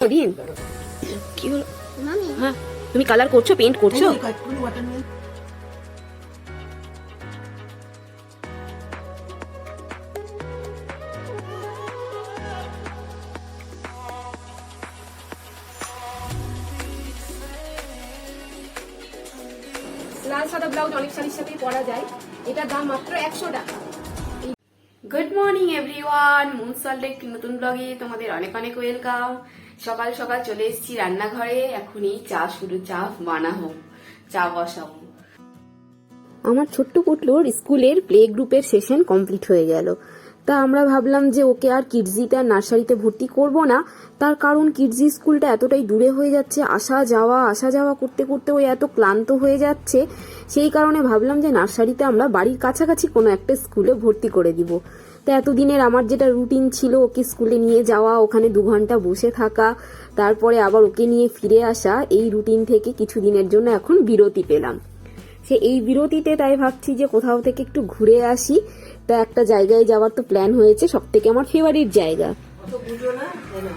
দিন কি হলো মামি হ্যাঁ তুমি কালার করছ পেইন্ট করছ লাল সাদা ব্লাউজ অনেক শাড়ির সাথেই পরা যায়। এটার দাম মাত্র একশো টাকা। গুড মর্নিং এভরিওয়ান মুনসল্ট একটি নতুন ব্লগে তোমাদের অনেক অনেক ওয়েলকাম সকাল সকাল চলে এসেছি রান্নাঘরে। এখনই চা শুরু, চা বানাবো, চা বসাবো। আমার ছোট্ট পুটলোর স্কুলের প্লে গ্রুপের সেশন কমপ্লিট হয়ে গেল। তা আমরা ভাবলাম যে ওকে আর কিডজিতে আর নার্সারিতে ভর্তি করব না। তার কারণ কিডজি স্কুলটা এতটাই দূরে হয়ে যাচ্ছে, আসা যাওয়া আসা যাওয়া করতে করতে ওই এত ক্লান্ত হয়ে যাচ্ছে। সেই কারণে ভাবলাম যে নার্সারিতে আমরা বাড়ির কাছাকাছি কোনো একটা স্কুলে ভর্তি করে দিব। তা এতদিনের আমার যেটা রুটিন ছিল ওকে স্কুলে নিয়ে যাওয়া ওখানে দু ঘণ্টা বসে থাকা তারপরে আবার ওকে নিয়ে ফিরে আসা এই রুটিন থেকে কিছু দিনের জন্য এখন বিরতি পেলাম। সে এই বিরতিতে তাই ভাবছি যে কোথাও থেকে একটু ঘুরে আসি। তা একটা জায়গায় যাওয়ার তো প্ল্যান হয়েছে সব থেকে আমার ফেভারিট জায়গা। অত বুঝো না এই নাও,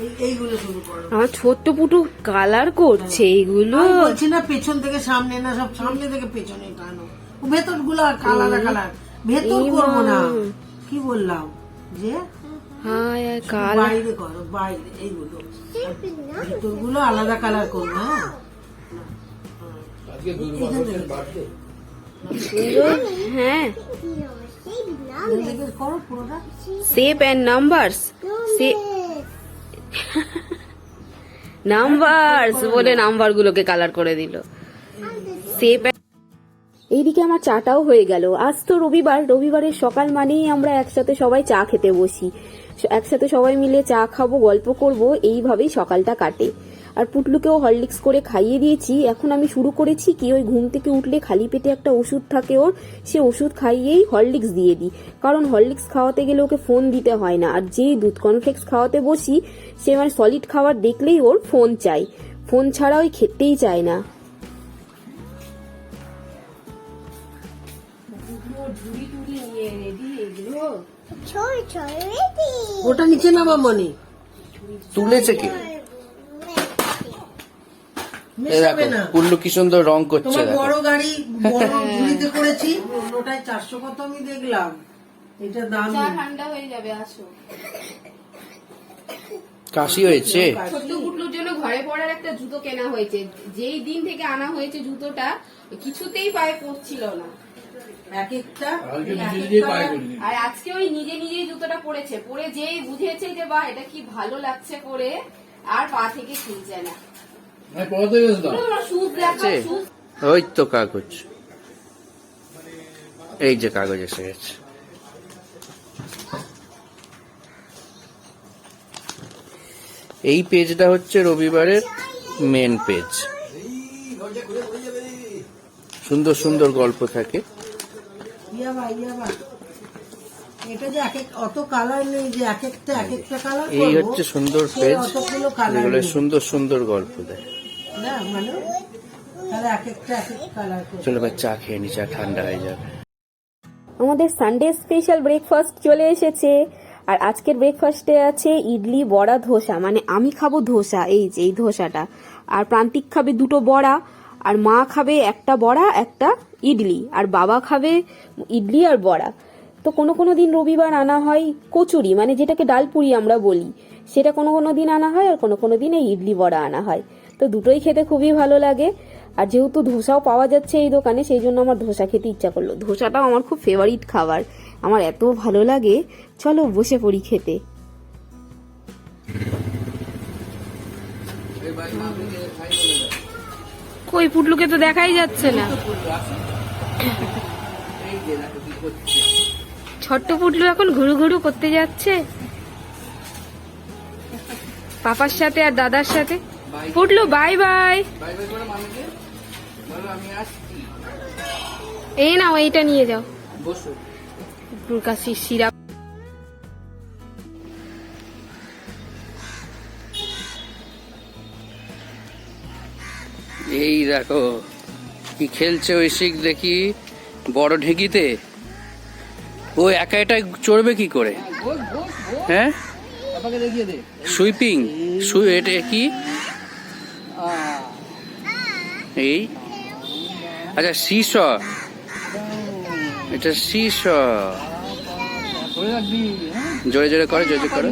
এই- এইগুলো শুরু করো আমার ছোট্ট পুটু কালার করছে এইগুলো। বলছি না পেছন থেকে সামনে না সব সামনে থেকে পেছনে টানো। ভেতরগুলো কালার কালার ভেতর করব না। কি বললাম? যে হায় কালার বাইরে করো বাইরে এইগুলো। ভেতরগুলো আলাদা কালার করব হ্যাঁ? হ্যাঁ। Shape and numbers. Say numbers বলে নাম্বার গুলোকে কালার করে দিল। সেপ এইদিকে আমার চাটাও হয়ে গেল। আজ তো রবিবার, রবিবারের সকাল মানেই আমরা একসাথে সবাই চা খেতে বসি। একসাথে সবাই মিলে চা খাব, গল্প করব, এইভাবেই সকালটা কাটে। আর পুটলুকেও হরলিক্স করে খাইয়ে দিয়েছি। এখন আমি শুরু করেছি কি, ওই ঘুম থেকে উঠলে খালি পেটে একটা ওষুধ থাকে ওর, সে ওষুধ খাইয়েই হরলিক্স দিয়ে দিই। কারণ হরলিক্স খাওয়াতে গেলে ওকে ফোন দিতে হয় না। আর যেই দুধ কর্নফ্লেক্স খাওয়াতে বসি, সে মানে সলিড খাবার দেখলেই ওর ফোন চাই। ফোন ছাড়া ওই খেতেই চায় না। ওটা নিচে নামা মনে। তুলেছে কি? কুল্লু কি সুন্দর রং করছে বড় গাড়ি বড় ঝুড়িতে করেছি ওটাই চারশো কত আমি দেখলাম। এটা দাম ঠান্ডা হয়ে যাবে আসো। কাশি হয়েছে? ছোট্ট জন্য ঘরে পড়ার একটা জুতো কেনা হয়েছে। যেই দিন থেকে আনা হয়েছে জুতোটা কিছুতেই পায়ে পড়ছিল না। এক একটা আর আজকে ওই নিজে নিজেই জুতোটা পরেছে পরে যেই বুঝেছে যে বা এটা কি ভালো লাগছে পরে আর পা থেকে খুলছে না। ওই তো কাগজ। এই যে কাগজ এসে গেছে। এই পেজটা হচ্ছে রবিবারের মেন পেজ সুন্দর সুন্দর গল্প থাকে। ইয়াবা ইয়াবা এটা যে এক এক অত কালার নেই যে এক একটা এক একটা কালার এই হচ্ছে সুন্দর পেজ যেগুলো সুন্দর সুন্দর গল্প দেয় না মানে তাহলে এক একটা এক এক কালার চলো এবার চা খেয়ে নি চা ঠান্ডা হয়ে যাবে আমাদের সানডে স্পেশাল ব্রেকফাস্ট চলে এসেছে। আর আজকের ব্রেকফাস্টে আছে ইডলি বড়া ধোসা। মানে আমি খাব ধোসা এই যে এই ধোসাটা। আর প্রান্তিক খাবে দুটো বড়া আর মা খাবে একটা বড়া একটা ইডলি। আর বাবা খাবে ইডলি আর বড়া। তো কোনো কোনো দিন রবিবার আনা হয় কচুরি মানে যেটাকে ডালপুরি আমরা বলি। সেটা কোনো কোনো দিন আনা হয় আর কোনো কোনো দিন এই ইডলি বড়া আনা হয়। তো দুটোই খেতে খুবই ভালো লাগে। আর যেহেতু ধোসাও পাওয়া যাচ্ছে এই দোকানে সেই জন্য আমার ধোসা খেতে ইচ্ছা করল। ধোসাটাও আমার খুব ফেভারিট খাবার। আমার এত ভালো লাগে। চলো বসে পড়ি খেতে। কই পুটলুকে তো দেখাই যাচ্ছে না। ছোট্ট পুটলু এখন ঘুরু ঘুরু করতে যাচ্ছে। পাপার সাথে আর দাদার সাথে। পুটলু বাই বাই এই নাও, এইটা নিয়ে যাও। সিরাপ এই দেখো। কি খেলছে ওই শিখ দেখি বড় ঢেকিতে? ও একা এটা চড়বে কি করে? হ্যাঁ? সুইপিং? সুই এটা কি? এই? আচ্ছা শীষ এটা শীষ জোরে জোরে করে, জোরে করো।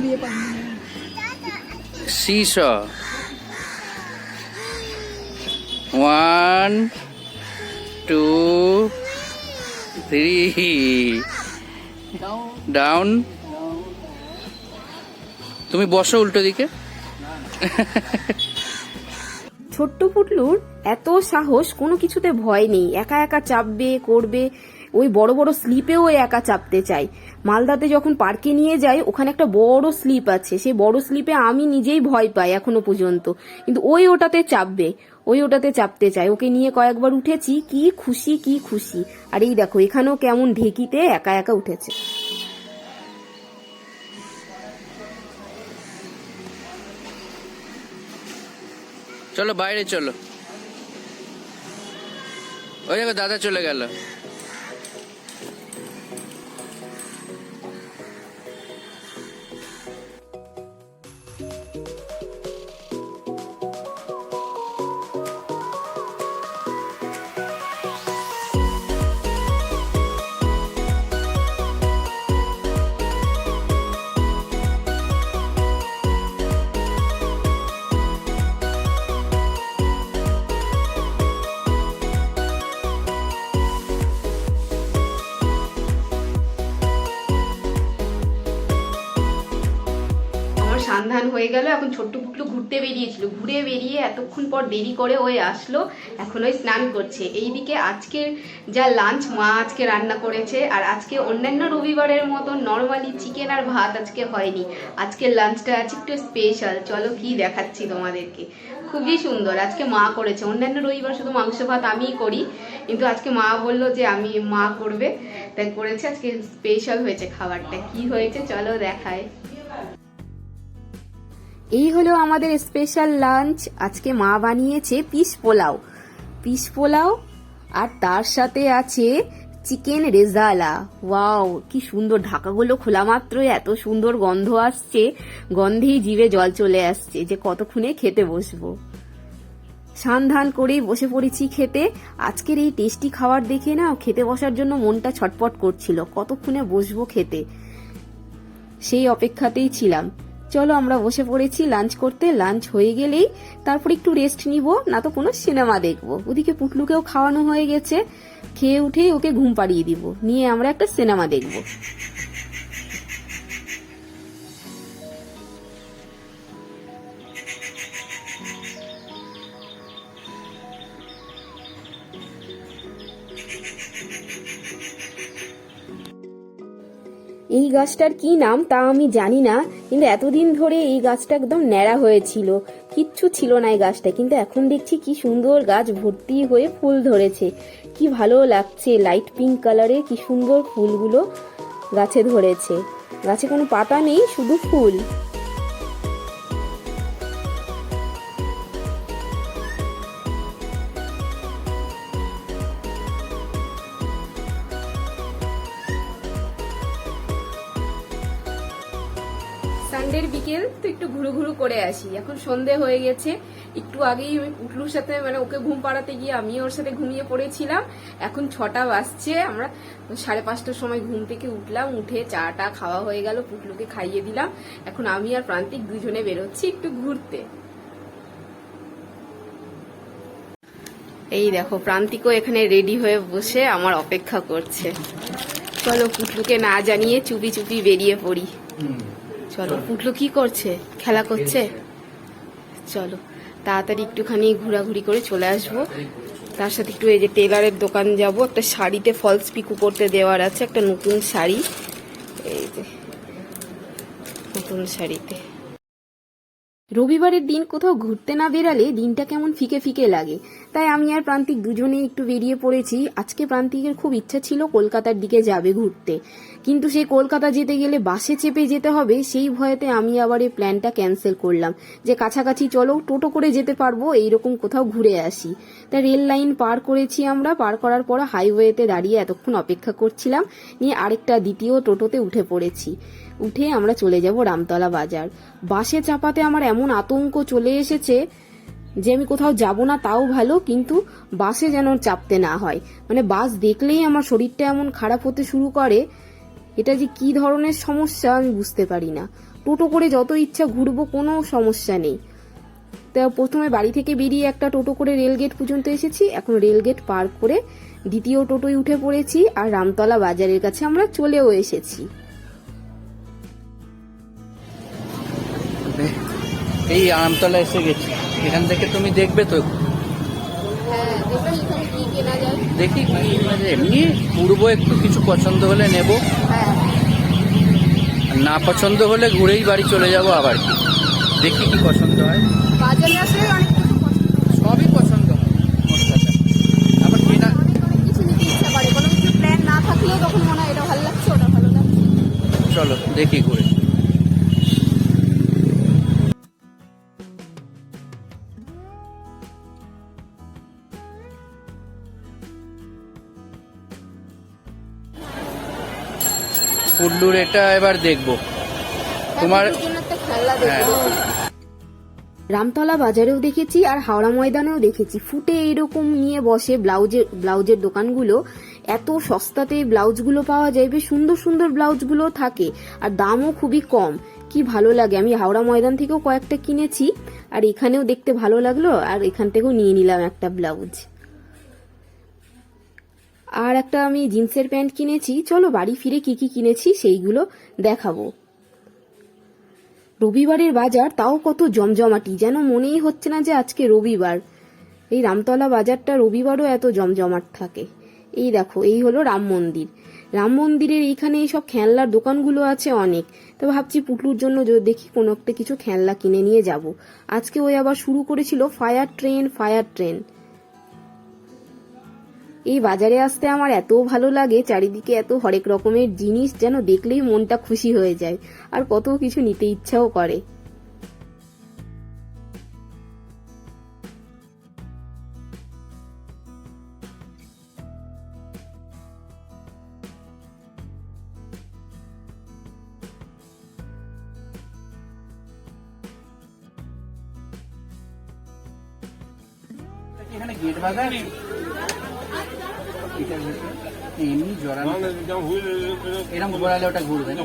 শীষ ওয়ান। Two three down. তুমি বসো উল্টো দিকে। ছোট্ট পুটলুর এত সাহস, কোনো কিছুতে ভয় নেই। একা একা চাপবে, করবে। ওই বড় বড় স্লিপেও একা চাপতে চায়। মালদাতে যখন পার্কে নিয়ে যাই ওখানে একটা বড় স্লিপ আছে। সেই বড় স্লিপে আমি নিজেই ভয় পাই এখনও পর্যন্ত। কিন্তু ওই ওটাতে চাপবে। ওই ওটাতে চাপতে চায়। ওকে নিয়ে কয়েকবার উঠেছি, কি খুশি কি খুশি। আর এই দেখো, এখানেও কেমন ঢেকিতে একা একা উঠেছে। চলো, বাইরে চলো। ওই দেখো, দাদা চলে গেল। সন্ধান হয়ে গেল। এখন ছোট্ট পুটলু ঘুরতে বেরিয়েছিল। ঘুরে বেরিয়ে এতক্ষণ পর দেরি করে ওই আসলো। এখন ওই স্নান করছে। এইদিকে আজকের যা লাঞ্চ মা আজকে রান্না করেছে। আর আজকে অন্যান্য রবিবারের মতো নর্মালি চিকেন আর ভাত আজকে হয়নি। আজকের লাঞ্চটা আছে একটু স্পেশাল চলো কি দেখাচ্ছি তোমাদেরকে। খুবই সুন্দর। আজকে মা করেছে। অন্যান্য রবিবার শুধু মাংস, ভাত আমিই করি। কিন্তু আজকে মা বলল যে আমি মা করবে। তাই করেছে। আজকে স্পেশাল হয়েছে খাবারটা। কি হয়েছে? চলো দেখায়। এই হলো আমাদের স্পেশাল লাঞ্চ আজকে মা বানিয়েছে পিস পোলাও। পিস পোলাও আর তার সাথে আছে চিকেন রেজালা। ওয়াও কি সুন্দর ঢাকাগুলো খোলা মাত্রই, এত সুন্দর গন্ধ আসছে। গন্ধেই জিভে জল চলে আসছে যে কতক্ষণে খেতে বসবো। সান্ধান করেই বসে পড়েছি খেতে। আজকের এই টেস্টি খাবার দেখে না খেতে বসার জন্য মনটা ছটপট করছিল। কতক্ষণে বসবো খেতে? সেই অপেক্ষাতেই ছিলাম। চলো আমরা বসে পড়েছি লাঞ্চ করতে। লাঞ্চ হয়ে গেলেই তারপর একটু রেস্ট নিব, না তো কোনো সিনেমা দেখব। ওদিকে পুটলুকেও খাওয়ানো হয়ে গেছে। খেয়ে উঠেই ওকে ঘুম পাড়িয়ে দিব। নিয়ে আমরা একটা সিনেমা দেখব। এই গাছটার কি নাম তা আমি জানি না, কিন্তু এতদিন ধরে এই গাছটা একদম ন্যাড়া হয়েছিল। কিচ্ছু ছিল না এই গাছটা, কিন্তু এখন দেখছি কি সুন্দর গাছ ভর্তি হয়ে ফুল ধরেছে। কি ভালো লাগছে লাইট পিঙ্ক কালারে কি সুন্দর ফুলগুলো গাছে ধরেছে। গাছে কোনো পাতা নেই, শুধু ফুল। তো একটু ঘুরু ঘুরু করে আসি। এখন সন্ধে হয়ে গেছে। একটু আগেই আমি পুটলুর সাথে মানে ওকে ঘুম পাড়াতে গিয়ে আমি ওর সাথে ঘুমিয়ে পড়েছিলাম। এখন ছটা বাজছে, আমরা সাড়ে পাঁচটার সময় ঘুম থেকে উঠলাম, উঠে চাটা খাওয়া হয়ে গেল, পুটলুকে খাইয়ে দিলাম। এখন আমি আর প্রান্তিক দুজনে বেরোচ্ছি একটু ঘুরতে। এই দেখো, প্রান্তিকও এখানে রেডি হয়ে বসে আমার অপেক্ষা করছে। চলো পুটলুকে না জানিয়ে চুপি চুপি বেরিয়ে পড়ি। চলো। উঠল কি করছে? খেলা করছে? চলো। তাড়াতাড়ি একটুখানি ঘোরাঘুরি করে চলে আসব। তার সাথে একটু এই যে টেলারের দোকান যাব। একটা শাড়িতে ফলস পিকু করতে দেওয়ার আছে, একটা নতুন শাড়ি। এই যে, নতুন শাড়িতে। রবিবারের দিন কোথাও ঘুরতে না বেরালে দিনটা কেমন ফিকে ফিকে লাগে। তাই আমি আর প্রান্তিক দুজনে একটু বেরিয়ে পড়েছি। আজকে প্রান্তিকের খুব ইচ্ছা ছিল কলকাতার দিকে যাবে ঘুরতে। কিন্তু সেই কলকাতা যেতে গেলে বাসে চেপে যেতে হবে, সেই ভয়েতে আমি আবার এই প্ল্যানটা ক্যান্সেল করলাম। যে কাছাকাছি চলো, টোটো করে যেতে পারব, এইরকম কোথাও ঘুরে আসি। তা রেল লাইন পার করেছি আমরা। পার করার পর হাইওয়েতে দাঁড়িয়ে এতক্ষণ অপেক্ষা করছিলাম। নিয়ে আরেকটা দ্বিতীয় টোটোতে উঠে পড়েছি। উঠে আমরা চলে যাব রামতলা বাজার। বাসে চাপাতে আমার এমন আতঙ্ক চলে এসেছে যে আমি কোথাও যাব না, তাও ভালো, কিন্তু বাসে যেন চাপতে না হয়। মানে বাস দেখলেই আমার শরীরটা এমন খারাপ হতে শুরু করে, এটা যে কি ধরনের সমস্যা আমি বুঝতে পারি না। টোটো করে যত ইচ্ছা ঘুরবো, কোনো সমস্যা নেই। তা প্রথমে বাড়ি থেকে বেরিয়ে একটা টোটো করে রেলগেট পর্যন্ত এসেছি। এখন রেলগেট পার করে দ্বিতীয় টোটোয় উঠে পড়েছি আর রামতলা বাজারের কাছে আমরা চলেও এসেছি। এই আমতলা এসে গেছি। এখান থেকে তুমি দেখবে তো। হ্যাঁ দেখি কি মানে এমনি ঘুরবো একটু কিছু পছন্দ হলে নেব। হ্যাঁ। না পছন্দ হলে ঘুরেই বাড়ি চলে যাব আবার। কি দেখি কি পছন্দ হয়। সবই পছন্দ হয়। আবার কেনা অনেক অনেক ঘুরে এটা এবার দেখব। তোমার হ্যাঁ। রামতলা বাজারেও দেখেছি আর হাওড়া ময়দানেও দেখেছি। ফুটে এরকম নিয়ে বসে ব্লাউজের ব্লাউজের দোকানগুলো। এত সস্তাতে ব্লাউজগুলো পাওয়া যায়, বেশ সুন্দর সুন্দর ব্লাউজগুলো থাকে আর দামও খুবই কম। কি ভালো লাগে। আমি হাওড়া ময়দান থেকেও কয়েকটা কিনেছি আর এখানেও দেখতে ভালো লাগল আর এখান থেকেও নিয়ে নিলাম একটা ব্লাউজ। আর একটা আমি জিন্সের প্যান্ট কিনেছি। চলো বাড়ি ফিরে কি কি কিনেছি সেইগুলো দেখাবো। রবিবারের বাজার, তাও কত জমজমাটি, যেন মনেই হচ্ছে না যে আজকে রবিবার। এই রামতলা বাজারটা রবিবারও এত জমজমাট থাকে। এই দেখো, এই হলো রাম মন্দির। রাম মন্দিরের এইখানে এইসব খেলনার দোকানগুলো আছে অনেক। তো ভাবছি পুটলুর জন্য দেখি কোনো একটা কিছু খেলনা কিনে নিয়ে যাব। আজকে ওই আবার শুরু করেছিল ফায়ার ট্রেন ফায়ার ট্রেন এই বাজারে আসতে আমার এত ভালো লাগে, চারিদিকে এত হরেক রকমের জিনিস যেন দেখলেই মনটা খুশি হয়ে যায়, আর কত কিছু নিতে ইচ্ছাও করে এখানে গেট আছে? এটার ভেতরে? এমনি জড়ানো এরকম ঘোরালে ওটা ঘুরবে না?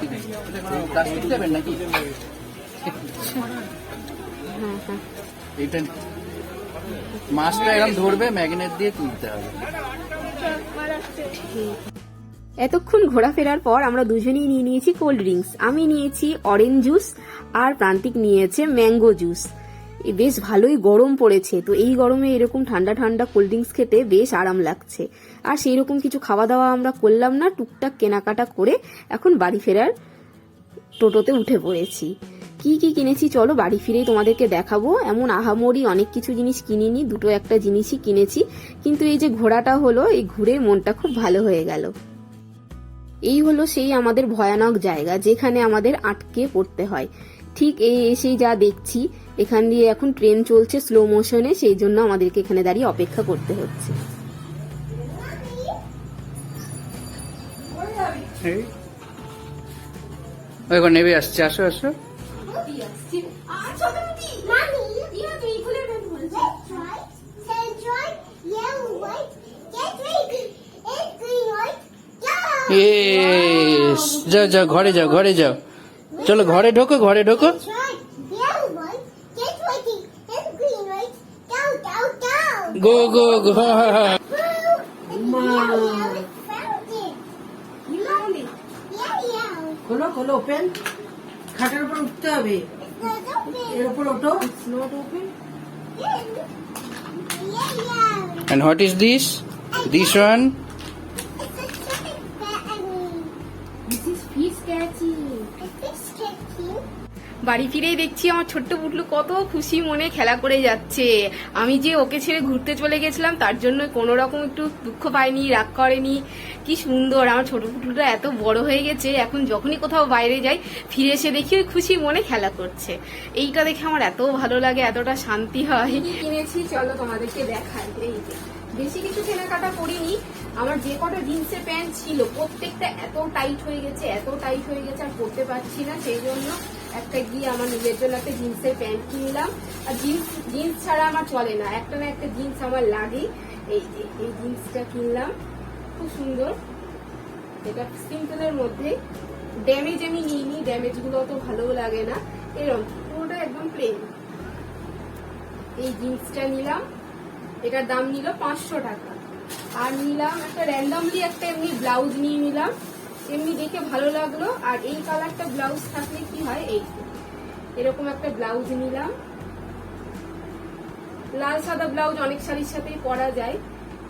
ঠিক আছে। এটা কোনো প্লাস্টিক দেবেন নাকি এটা মাছটা এরকম ধরবে ম্যাগনেট দিয়ে তুলতে হবে এতক্ষণ ঘোরাফেরার পর আমরা দুজনেই নিয়ে নিয়েছি কোল্ড ড্রিঙ্কস আমি নিয়েছি অরেঞ্জ জুস আর প্রান্তিক নিয়েছে ম্যাঙ্গো জুস বেশ ভালোই গরম পড়েছে। তো এই গরমে এরকম ঠান্ডা ঠান্ডা কোল্ড ড্রিঙ্কস খেতে বেশ আরাম লাগছে। আর সেই রকম কিছু খাওয়া দাওয়া আমরা করলাম না, টুকটাক কেনাকাটা করে এখন বাড়ি ফেরার টোটোতে উঠে পড়েছি। কি কি কিনেছি চলো বাড়ি ফিরেই তোমাদেরকে দেখাবো। এমন আহামরি অনেক কিছু জিনিস কিনিনি, দুটো একটা জিনিসই কিনেছি। কিন্তু এই যে ঘোড়াটা হলো, এই ঘুরে মনটা খুব ভালো হয়ে গেল। এই হলো সেই আমাদের ভয়ানক জায়গা, যেখানে আমাদের আটকে পড়তে হয়। ঠিক এই এসেই যা দেখছি এখান দিয়ে এখন ট্রেন চলছে স্লো মোশনে সেই জন্য আমাদেরকে এখানে দাঁড়িয়ে অপেক্ষা করতে হচ্ছে। নেবে আসছে আসো আসো। ঘরে যাও ঘরে যাও। চলো ঘরে ঢোকো ঘরে ঢোকো. গো গো গো. খোলো খোলো ওপেন খাটের উপর উঠতে হবে. এর উপর ওঠো Yeah, yeah. And what is this this one বাড়ি ফিরেই দেখছি আমার ছোট্ট পুটলু কত খুশি মনে খেলা করে যাচ্ছে। আমি যে ওকে ছেড়ে ঘুরতে চলে গেছিলাম, তার জন্য কোনো রকম একটু দুঃখ পাইনি, রাগ করেনি। কি সুন্দর, আমার ছোট পুটলুটা এত বড় হয়ে গেছে, এখন যখনই কোথাও বাইরে যাই, ফিরে এসে দেখি ওই খুশি মনে খেলা করছে। এইটা দেখে আমার এত ভালো লাগে, এতটা শান্তি হয়। কিনেছি, চলো তোমাদেরকে দেখাই। বেশি কিছু কেনাকাটা করিনি আমার যে কটা জিন্সের প্যান্ট ছিল, প্রত্যেকটা এত টাইট হয়ে গেছে, এত টাইট হয়ে গেছে, আর পরতে পারছি না। সেই জন্য একটা গিয়ে আমার নিজের জন্য একটা জিন্সের প্যান্ট কিনলাম। আর জিন্স জিন্স ছাড়া আমার চলে না। একটা না একটা জিন্স আমার লাগে। এই এই জিন্সটা কিনলাম। খুব সুন্দর। এটা সিম্পলের মধ্যে। ড্যামেজ আমি নিইনি। ড্যামেজগুলো অত ভালো লাগে না। এরকম পুরোটা একদম প্লেন এই জিন্সটা নিলাম। এটার দাম নিল পাঁচশো টাকা। আর নিলাম একটা র্যান্ডমলি একটা এমনি ব্লাউজ নিয়ে নিলাম। এমনি দেখে ভালো লাগল। আর এই কালারটা ব্লাউজ থাকলে কি হয়? এই এরকম একটা ব্লাউজ নিলাম। লাল সাদা ব্লাউজ অনেক শাড়ির সাথেই পরা যায়।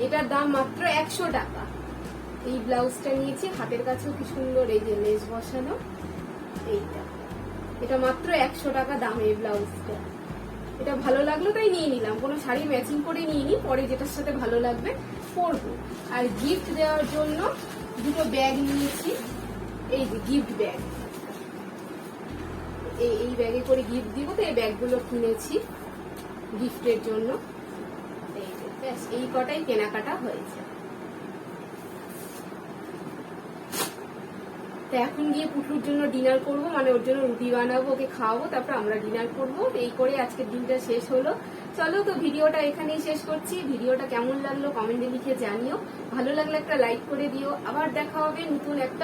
এটার দাম মাত্র একশো টাকা। এই ব্লাউজটা নিয়েছি। হাতের কাছেও কি সুন্দর, এই যে লেস বসানো। এইটা। এটা মাত্র একশো টাকা দাম এই ব্লাউজটা এটা ভালো লাগল, তাই নিয়ে নিলাম। কোনো শাড়ি ম্যাচিং করে নিয়ে নি পরে যেটার সাথে ভালো লাগবে পরবো আর গিফট দেওয়ার জন্য দুটো ব্যাগ নিয়েছি। এই যে গিফট ব্যাগ এই এই ব্যাগে করে গিফট দিব, তো এই ব্যাগগুলো কিনেছি গিফটের জন্য। এই ব্যাস, এই কটাই কেনাকাটা হয়েছে। তো এখন গিয়ে পুটুর জন্য ডিনার করব মানে ওর জন্য রুটি বানাবো, ওকে খাওয়াবো, তারপর আমরা ডিনার করব। এই করে আজকের দিনটা শেষ হলো। চলো তো ভিডিওটা এখানেই শেষ করছি। ভিডিওটা কেমন লাগল কমেন্টে লিখে জানিও। ভালো লাগলে একটা লাইক করে দিও। আবার দেখা হবে নতুন একটা